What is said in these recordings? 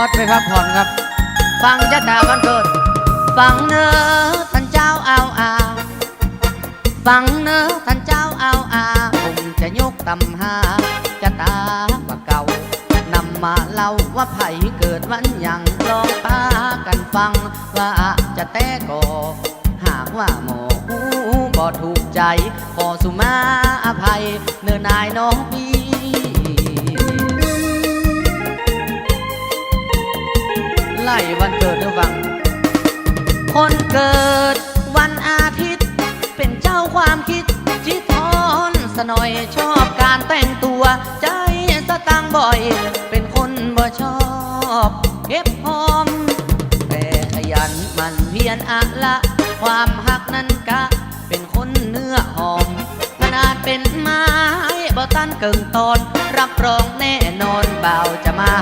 อดไปพักผ่อนครับ ฟังจะตาวันเกิด ฟังเนอท่านเจ้าเอาอาฟังเนอท่านเจ้าเอาอาผมจะยกตำหาจะตาว่าเก่านำมาเล่าว่าไผเกิดวันหยังลองปากันฟังว่าจะแต่ก่อหากว่าหมอบ่ถูกใจขอสุมาอภัยเนื้อนายน้องพี่ ไล่วันเกิดวัง คนเกิดวันอาทิตย์ เป็นเจ้าความคิดจิตทอนสนอยชอบการแต่งตัว ใจสตางบ่อย เป็นคนบ่ชอบเก็บหอม แต่ขยันมันเพียรอะละ ความหักนั้นกะ เป็นคนเนื้อหอม ขนาดเป็นไม้บ่ตันเกิงตอน รับรองแน่นอนเบาจะมา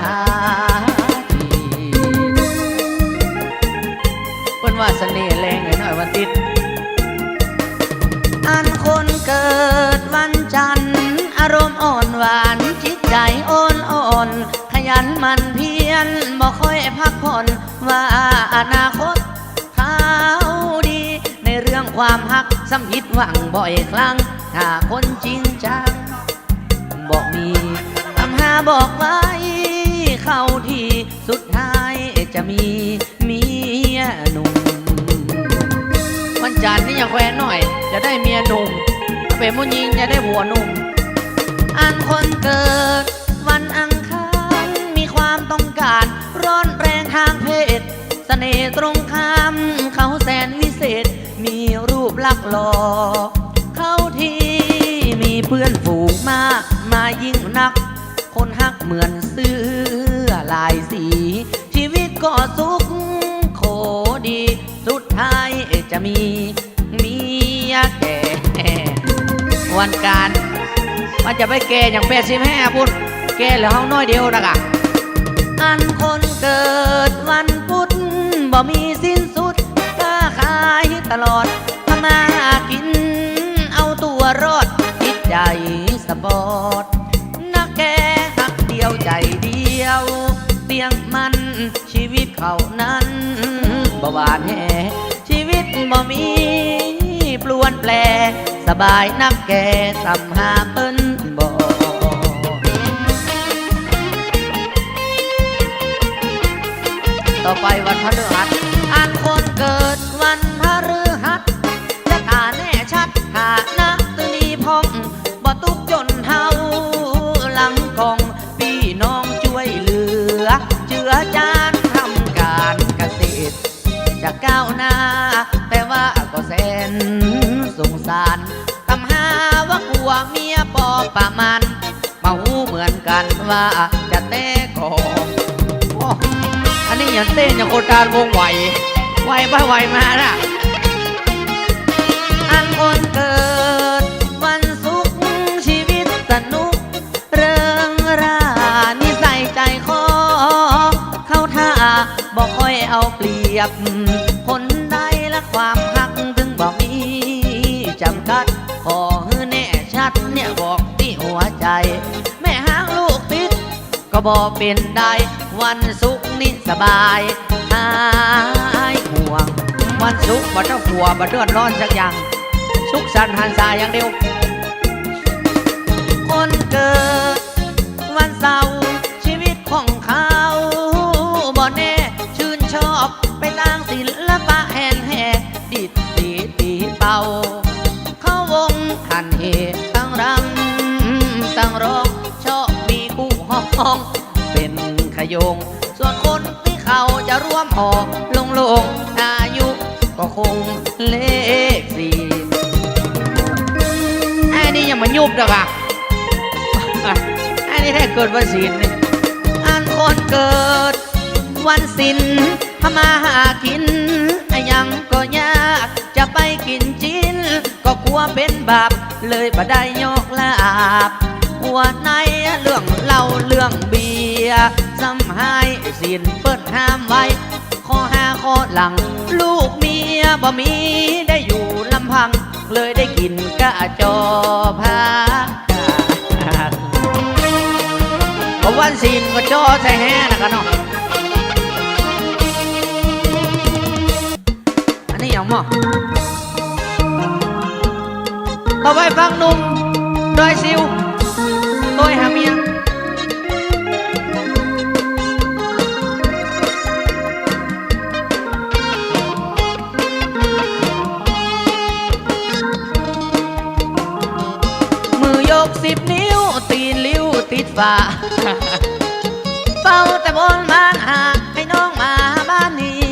ว่าเสน่ห์แรงหน่อยวันติด อันคนเกิดวันจันทร์อารมณ์อ่อนหวานจิตใจอ่อนอ่อนขยันมันเพียรบ่ค่อยพักผ่อนว่าอนาคตเขาดี ในเรื่องความหักสำผิดหวังบ่อยครั้ง ถ้าคนจริงจังบอกมีทำหาบอกไว้เข้าที่สุดท้ายจะมี จันนี่อย่าแควนหน่อย จะได้เมียหนุ่มเป็นผู้หญิงจะได้ผัวหนุ่มอันคนเกิด วันอังคารมีความต้องการ ร้อนแรงทางเพศเสน่ห์ตรงข้ามเขาแสนวิเศษ มีรูปลักษณ์หล่อเขาที่มีเพื่อนฝูงมากมายิ่งนัก คนฮักเหมือนเสื้อลายสี ชีวิตก็สุขโคดี สุดท้าย จะมีเมียแก่วันการมันจะไปแก่อย่างแปดสิบห้าพุ่นแก่เหลือห้องน้อยเดียวนะกะอันคนเกิดวันพุธบ่มีสิ้นสุดค้าขายตลอดทำมาหากิน เอาตัวรอดจิตใจสปอร์ตนักแกหักเดียวใจเดียวเตียงมันชีวิตเขานั้นบ่หวานแห บ่มีปลวนแปล สบายนักแกสำหาเปิ้นบ่ต่อไปวันพฤหัสอันค ว่าจะเต้ก่อนอันนี้อย่างเต้นอย่างโคตรวงไหวไหวไปไหวมาน่ะ อันคนเกิด วันสุขชีวิตสนุก เริงรานิสัยใจคอเข้าท่าบอกค่อยเอาเปรียบ คนใดและความหักถึงบอกมีจำกัด ขอให้แน่ชัดเนี่ยบอกที่หัวใจ ก็บอกเป็นได้ วันศุกร์นี่สบายหายห่วง วันศุกร์บ่ต้าหัวบ่เดือดร้อนสักอย่าง สุขสันหันสายอย่างเดียว คนเกิด วันเสาร์ อง เป็นขยง ส่วนคนที่เขาจะร่วมหอลงลงอายุก็คงเลขสี่ไอ้นี่ยังมายุบดอกอะไอ้นี่แท้เกิดวันศิลนี่อันคนเกิด วันศิลทำมาหากินยังก็ยากจะไปกินจินก็กลัวเป็นบาปเลยบ่ได้ยกลาบ หัวในเรื่องเล่าเรื่องเบียร์ซ้ำหายสินเปิดห้ามไว้ข้อห้าข้อหลัง ลูกเมียบ่มีได้อยู่ลำพัง เลยได้กินกะจอพาเพราะวันสินก็จอใช่แห่นะกันเนาะอันนี้อย่างมอต่อไปฟังนุ่มดอยซิว ติดฝ่าเฝ้าแต่บนบ้านหาให้น้องมาบ้านนี้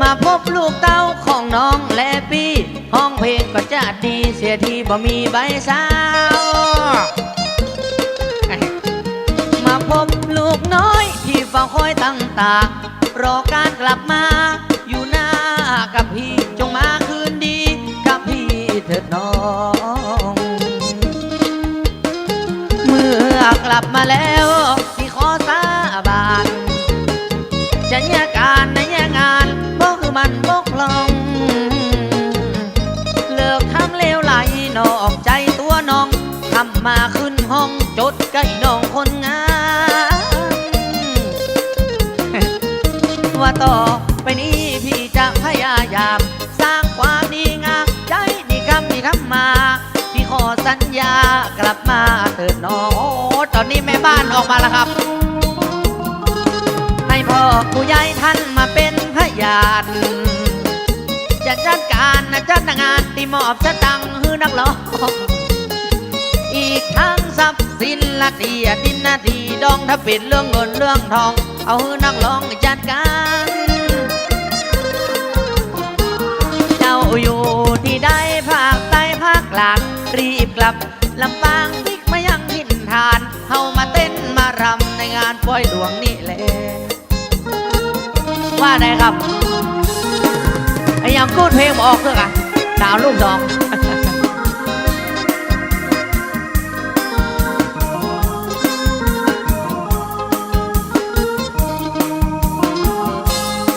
มาพบลูกเต้าของน้องและปี้ห้องเพลงก็จะดีเสียทีบ่มีใบสาว มาพบลูกน้อยที่เฝ้าคอยตั้งตารอการกลับมาอยู่หน้ากับพี่จงมาคืนดีกับพี่เถิดน้อง ลับมาแล้วพี่ขอสาบาน จะแยกการในแยกงานเพราะคือมันบกพร่องเลิกทำเลวไหลนอกใจตัวน้องทำมาขึ้นห้องจดใกล้น้องคนงามว่าต่อไปนี้พี่จะพยายาม สร้างความดีงามใจดีคำดีคำมา พี่ขอสัญญากลับมาเถิดน้อง นี้แม่บ้านออกมาแล้วครับให้พ่อผู้ใหญ่ท่านมาเป็นพยานจะจัดการนะจัดงานตีมอบสตังค์ฮือนักร้องอีกทั้งทรัพย์สินละเตียดินนาทีดองถ้าเป็นเรื่องเงินเรื่องทอง เอาฮือนักร้องจัดการเจ้าอยู่ที่ใดภาคใต้ภาคกลางรีบกลับลำปาง งานปล่อยดวงนี่แหละว่าไงครับไอ้ยังกูดเพลงบออกเถอะอะสาวลูกดอง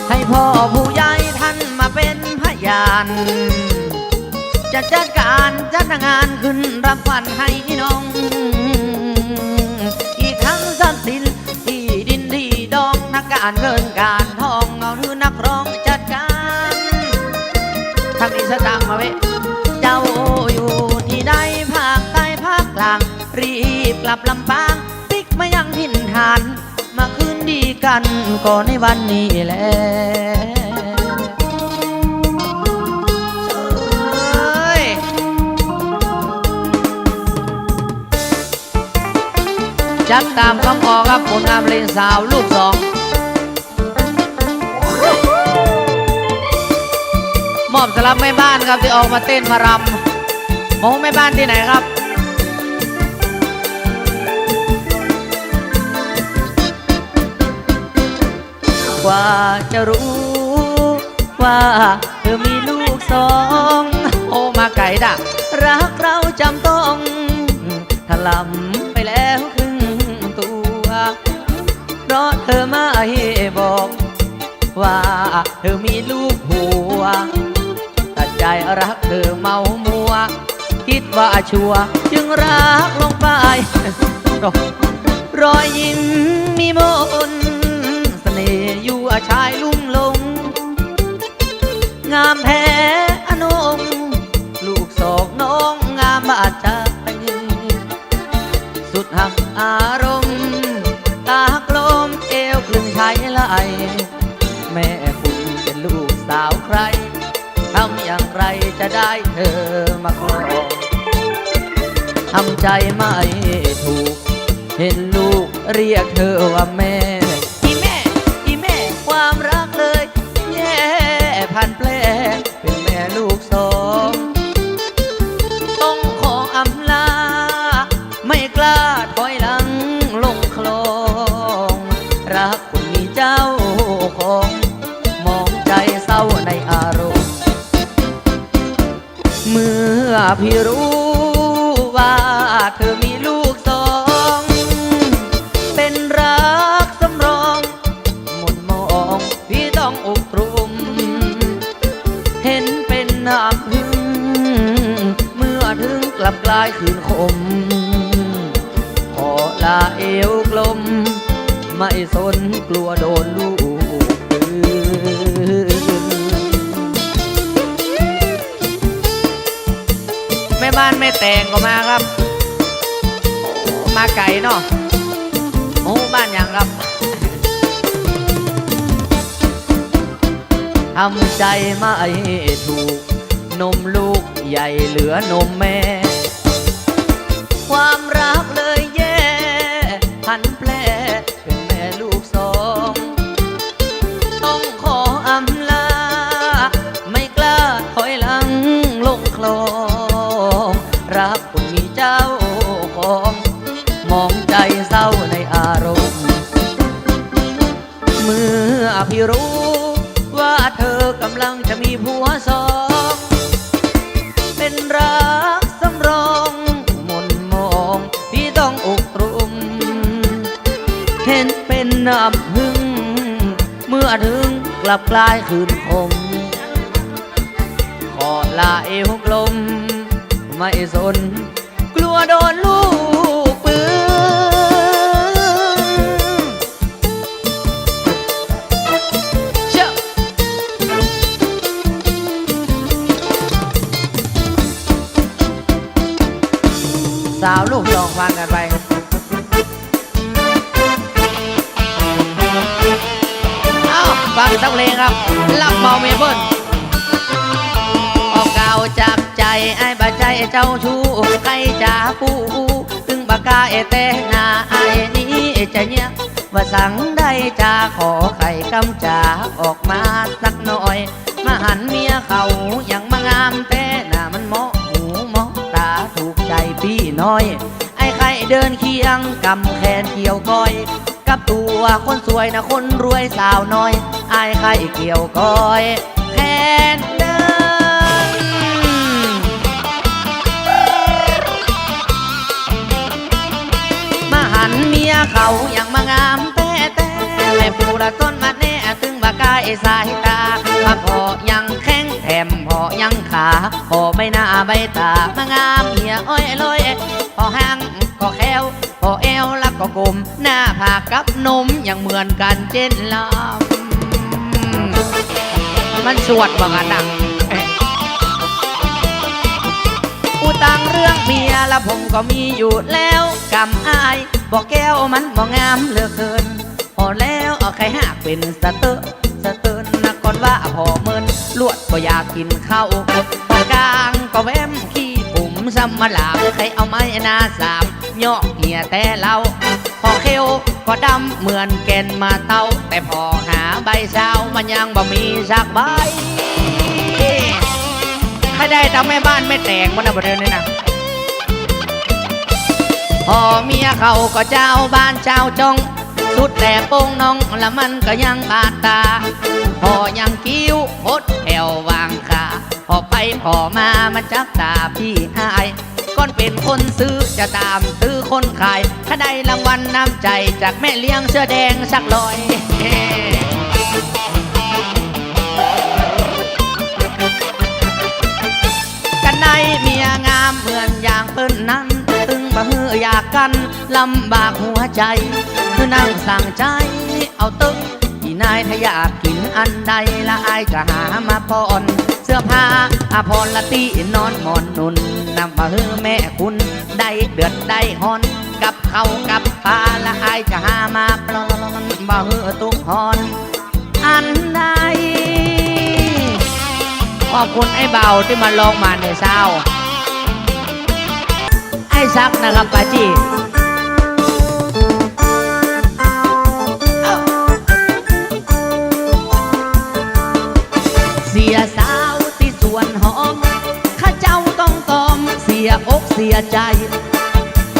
ให้พ่อผู้ใหญ่ท่านมาเป็นพยานจะจัดการจัดงานขึ้นรับขวัญให้น้อง การเงินการทองเอาหรือนักร้องจัดการทำอีสตางค์มาเว้เจ้าอยู่ที่ใดภาคใต้ภาคกลาง รีบกลับลำปาง ติ๊กมายังถิ่นฐาน มาคืนดีกันก่อนในวันนี้แหละเอ้ยจัดตามคำออกครับผลงานเพลงสาวลูกสอง มอบสำหรับแม่บ้านครับที่ออกมาเต้นมารำโมแม่บ้านที่ไหนครับกว่าจะรู้ ว่าเธอมีลูกสอง โอมาไก่ดะรักเราจำต้องถลำไปแล้วครึ่งตัว เพราะเธอไม่บอก ว่าเธอมีลูกหัว ใจรักเธอเมามัว คิดว่าชัวจึงรักลงไป รอยยิ้มมีมนเสน่ห์อยู่อาชายลุ่มลง งามแท้อนงลูกสองน้องงามบาดใจสุดหักอารมณ์ ตากลมเอวคลึงชายไหล จะได้เธอมาครองทำใจไม่ถูก เห็นลูกเรียกเธอว่าแม่ พี่รู้ว่าเธอมีลูกสอง เป็นรักสำรองหมดมองพี่ต้องอกตรุมเห็นเป็นน้ำพึ่งเมื่อถึงกลับกลายคืนคมขอลาเอวกลม ไม่สนกลัวโดำใจไม่ถูก นมลูกใหญ่เหลือนมแม่ ความรักเลยแย่พันแปล ลับกลายคืนคมขอลาเอวกลม ไม่สน กลัวโดนลูก เจ้าชู้ใครจะปูถึงบากาเอเตหนาไอ้นี้จะเนี้ยว่าสั่งได้จะขอไข่กำจาออกมาสักหน่อย มาหันเมียเขายังมางามแต่หน้ามันเหมาะหูเหมาะตาถูกใจพี่น้อย ไอ้ไข่เดินเคียงกำแขนเกี่ยวก้อย กับตัวคนสวยนะคนรวยสาวน้อย ไอายใครเกี่ยวก้อยแขน เขาอย่างมางามแต่แต่แม่ปูละต้นมาแน่ตึงบากายสายตามาพอยังแข้งแถมพอยังขาพอไม่น่าใบตามางามเมียอ้อยลอยพอหางก็แควพอเอวแล้วก็กลมหน้าผากกับนมยังเหมือนกันเจนลำมันสวดบังอันดัง อูตังเรื่องเมียและผมก็มีอยู่แล้วกำอายบอกแก้วมันบอกงามเหลือเกินพอแล้วเอาใครหักเป็นสเตอร์สเตอร์นะก่อนว่าพอเมินลวดก็อยากกินข้าวปากกลางก็แวมขี้ปุ่มซ้ำมาหลามใครเอาไม้นาสามย่อเหี่ยแต่เราพอเขียวก็ดำเหมือนแกนมาเต้า แต่พอหาใบเช้ามันยังบ่มีสักใบ ใครได้ทำแม่บ้านไม่แตกมันเอาประเด็นนี่นะพอเมียเขาก็เจ้าบ้านเจ้าจง สุดแต่โป้งน้องละมันก็ยังบาดตาพอยังคิ้วพดแถววางขาพอไปพอมามันจับตาพี่อายก่อนเป็นคนซื้อจะตามซื้อคนขาย ถ้าได้รางวัลน้ำใจจากแม่เลี้ยงเสื้อแดงสักร้อย ในเมียงามเหมือนอย่างเปิ้นนั้น ตึงบ่ฮืออยากกันลำบากหัวใจคือนั่งสั่งใจ เอาตึงที่นายถ้าอยากกินอันใดละอายก็หามาป้อน เสื้อผ้าอาพรละตีนอนหมอนนุนนำบ่ฮือแม่คุณได้เดือดได้ฮอน กับเขากับปลาละอายก็หามาปลอนบ่ฮือตุกฮอน อัน ขอบคุณไอ้เบาที่มาลองมาในเช้า ไอ้ซักนะครับปาจีเสียสาวที่สวนหอม ข้าเจ้าต้องตอม เสียอกเสียใจ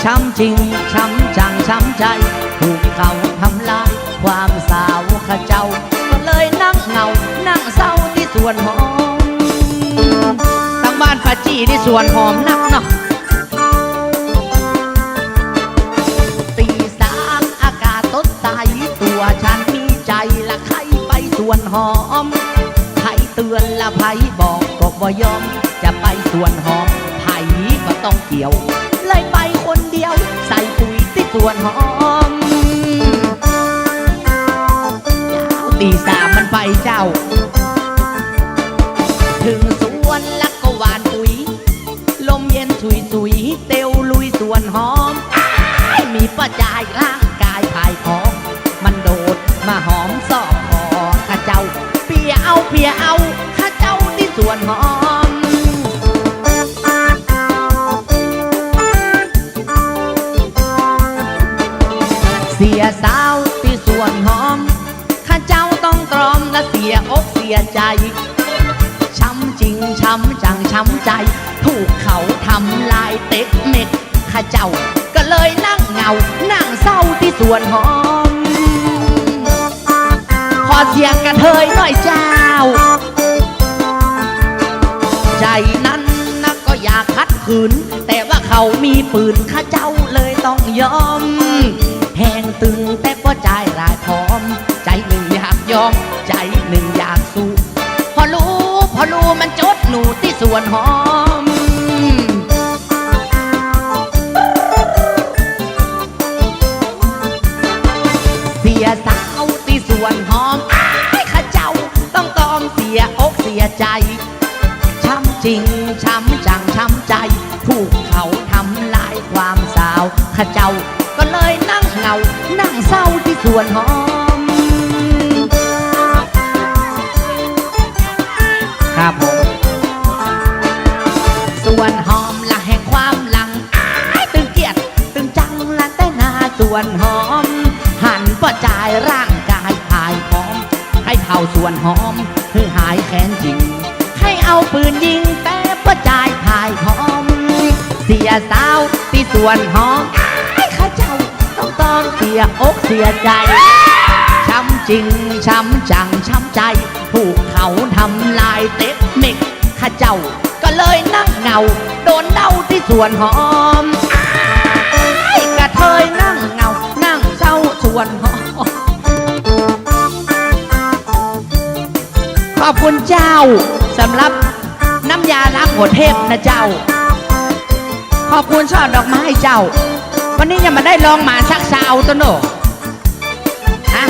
ช้ำจริง ช้ำจัง ช้ำใจ ถูกเขาทำลาย ความสาวข้าเจ้า ก็เลยนั่งเหงา นั่งเศร้าที่สวนหอมางบ้านป้าจีที่สวนหอมนักเนาะตีสามอากาศสดใสตัวฉันมีใจละใครไปสวนหอมใครเตือนละไผบอกก็บ่ยอม จะไปสวนหอมไผก็ต้องเกี่ยว เลยไปคนเดียว ใส่ปุ๋ยที่สวนหอมยาตีสามมันไปเจ้า ถึงสวนล้ว 加油啦 วนหอม ขอเสียงกันเทยหน่อยเจ้า ใจนั้นนะก็อยากคัดขืน แต่ว่าเขามีปืนข้าเจ้าเลยต้องยอม แหงตึงแต่ก็ใจรายพร้อม ใจหนึ่งอยากยอม ใจหนึ่งอยากสู้ พอรู้พอรู้มันจดหนูที่สวนหอม ข้าเจ้า ก็เลยนั่งเหงา นั่งเศร้าที่สวนหอม ครับผมส่วนหอมละแห่งความหลังอ้ายตึงเกียดตึงจังละแต่หนาส่วนหอม หันประจายร่างกายพายพร้อม ให้เท่าส่วนหอมคือหายแค้นจริง ให้เอาปืนยิงแต่ประจายพายพร้อม เสียสาวที่ส่วนหอม ยอกเสียใจ ช้ำจริง ช้ำจัง ช้ำใจถูกเขาทำลายเต็กเม็กข้าเจ้าก็เลยนั่งเงา โดนเดาที่สวนหอมไอ้กระเทยนั่งเงา นั่งเศร้าสวนหอม ขอบคุณเจ้าสำหรับน้ำยาล้างหัวเทพนะเจ้า ขอบคุณช่อดอกไม้เจ้า วันนี้ยังมาได้ลองหมาชักชาวตัวโนฮะ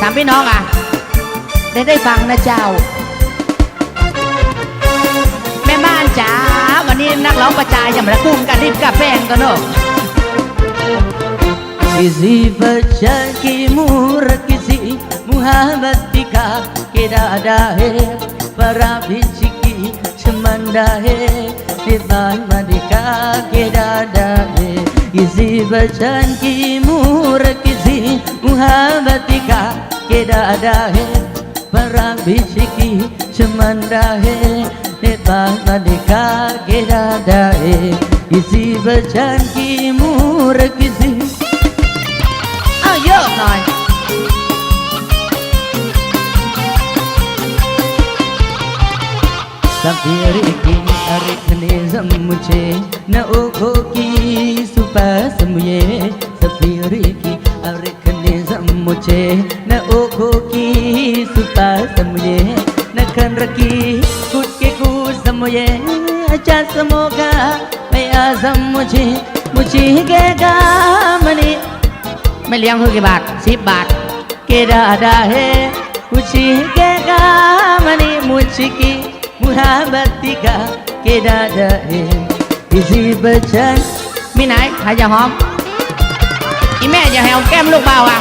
ถามพี่น้องอ่ะ ได้ได้ฟังนะเจ้า แม่บ้านจ๋าวันนี้นักร้องประจายยังมากุ้มกันรีบกับแป้งตัวโน किसी बच्चा की मूर किसी मुहब्बत का किरादा है परा की चमंदा है दीवान मन का किरादा है किसी बचन की मूर किसी मुहब्बत का के दादा है। परा पराबिश की चमंदा है पागल का के दादा है। किसी बचन की मूर किसी oh, आयो अरे तभी मुझे न ओखो की በስሙዬ ሰፊሪኪ አብሪክኒ ዘሙቼ ነኦኮኪ ሱጣ ሰሙዬ ነከንረኪ ጉድቂ ጉድ ሰሙዬ እቻ ሰሞጋ መያ ሰሙቼ ሙቺ ጌጋ መኒ मैं लिया हूँ की बात सिप बात के दादा है मुझी के गा मने मुझी की मुहाबती का के दादा है इसी बचन พี่ไหนใครจะหอมอีแม่จะแฮวแก้มลูกเบาอะ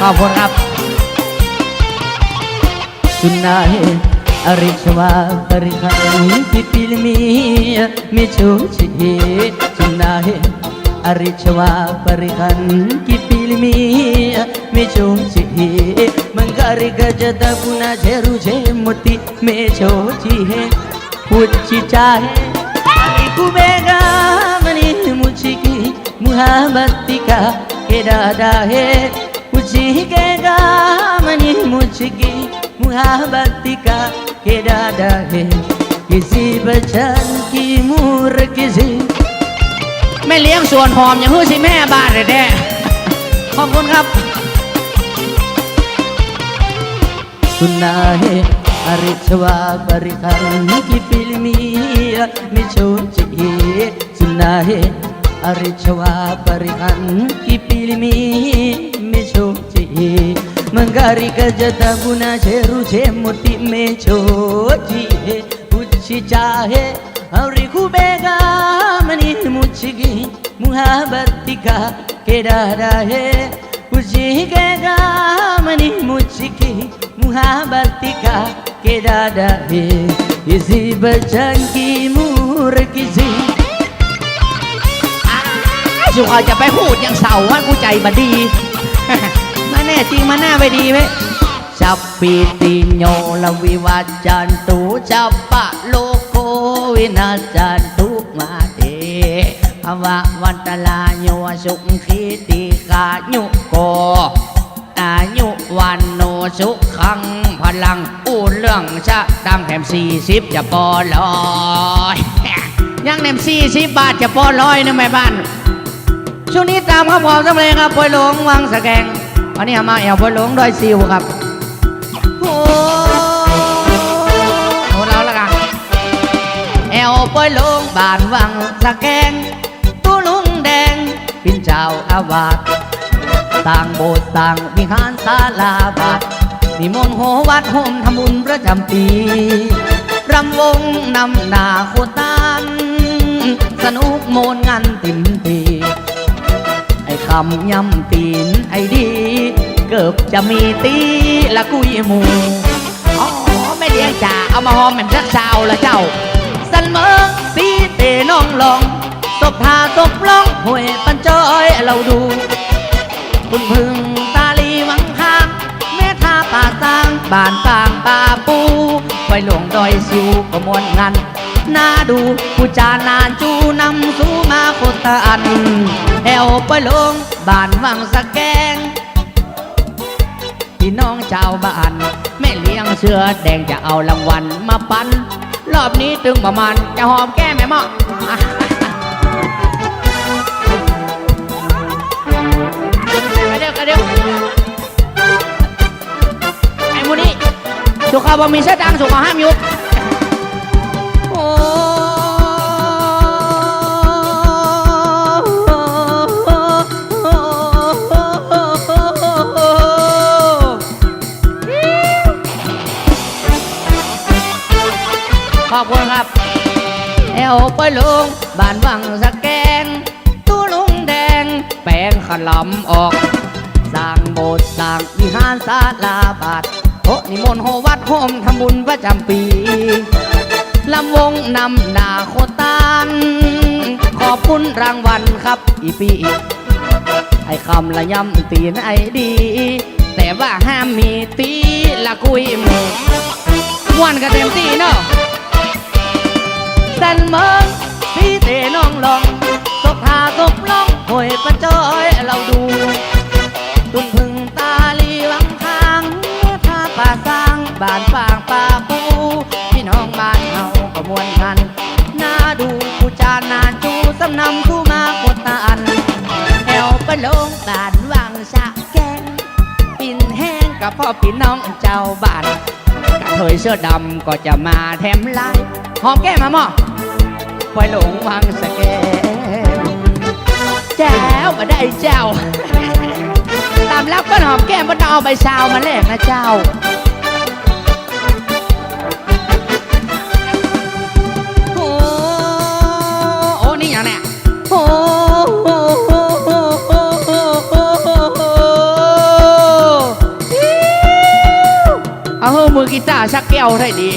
ขอบคุณครับสุนนาเอริชวาปริขันปิปิลมีมิชูชิสุนนาเอริชวาปริขันกิปิลมีมิชูชิมังการิกจตะกุนาเจรุเชมุติเมโชชิเฮพุชิจาเฮ मुझी की मुहब्बती का इरादा है मुझी के गामनी मुझकी मुहब्बती का इरादा है किसी बचन की मूर किसी แม่เลี้ยงส่วนหอมอย่างฮื้อสิแม่บ้านเลยแท้ขอบคุณครับ सुना है रिछवा पर खरन की फिल्मिया सुना है। रिछवा पर की फिल्मी मंगारी का जता गुना छे, रुझे मोती में छो उच्ची चाहे ಅವ್ರಿ ಬೇಗ ಮನಿ ಮುಚ್ಚಿಗಿ ಮುಹಾಬತ್ತಿಗ ಕೆಡಾರ ಹೇ ke dada he isi bercangki murkisi สุขอยจะไปพูดยังเสาว่ากูใจบดี มาแน่จริงมาหน้าไปดีไหมจับปีติโยลวิวัจจันตุจับปะโลโกวินาจันตุมาเดภวะวันตลาโยสุขีติกาโยโกอายุวันโนสุขัง พลังอู้เรื่องชะดังแถมสี่สิบจะปอลอยยังเนมสี่สิบบาทจะปอร้อยนะแม่บ้านช่วงนี้ตามข้าพอสำเร็จครับปอยหลงวังสะแกงวันนี้มาแอวปอยหลงดอยซิวครับโอ้โอ้เราละกันแอวปอยหลงบานวังสะแกงตู้ลุงแดงปินเจ้าอาวาสต่างโบสถ์ต่างวิหารศาลาบาท นิมนต์โหวัดโฮมทำบุญประจำปีรำวงนำนาโคตานสนุกโมนงานติมทีไอ้คำย่ำตีนไอ้ดี เกือบจะมีตีละกุยหมูอ๋อแม่เลี้ยงจ่าเอามาหอมแม่มสักเช้าละเจ้า สันเมืองสีเตน้องลองตบทาตบล่องห่วยปันจอยเราดูคุณพึ่งาป่าสร้างบ้านปางป่าปูไปหลวงดอยซิวก็มวนงันน่าดูผู้จานานจูนำสู่มาโคตาอันแอวไปหลวงบ้านวังสะแกงพี่น้องชาวบ้านแม่เลี้ยงเสื้อแดงจะเอารางวัลมาปันรอบนี้ตึงประมาณจะหอมแก้มแม่หมออะเดี๋ยวกระเดี๋ยว สุขบะมีเสื้อดังสุขห้ามยุบโอ้ขอบคุณครับแอวไปลงบ้านวังสะแกงตู้ลุงแดง แปลงขลำออก สร้างโบสถ์สร้างวิหารศาลาบาท โอะนิมนต์โหวัดโฮมทำบุญประจำปีลำวงนำนาโคตานขอบคุณรางวัลครับอีปีไอ้คำละย่ำตีนไอ้ดี แต่ว่าห้ามมีตีละกุยมูม่วันกันเต็มตีเนาะสันเมืองสีเตน้องลองตบทาตบล่องหอยประจอยเราดูตุนพึ่ง เฮาก็มวนกันน่าดูผู้จานานจูสำนำคู่มาโคตาอันแอวไปลงบ้านวังสะแกงปินแห้งกับพ่อพี่น้องเจ้าบ้านกระเทยเสื้อดำก็จะมาแถมไลายหอมแก้มมาหมอปล่อยหลงวังสะแกงแจ้วมาได้เจ้าตามรักเปิ้นหอมแก้มเปิ้นเอาใบชาวมาแลกนะเจ้า เอาเฮ้อมือกีตาร์ชักแก้วได้ดี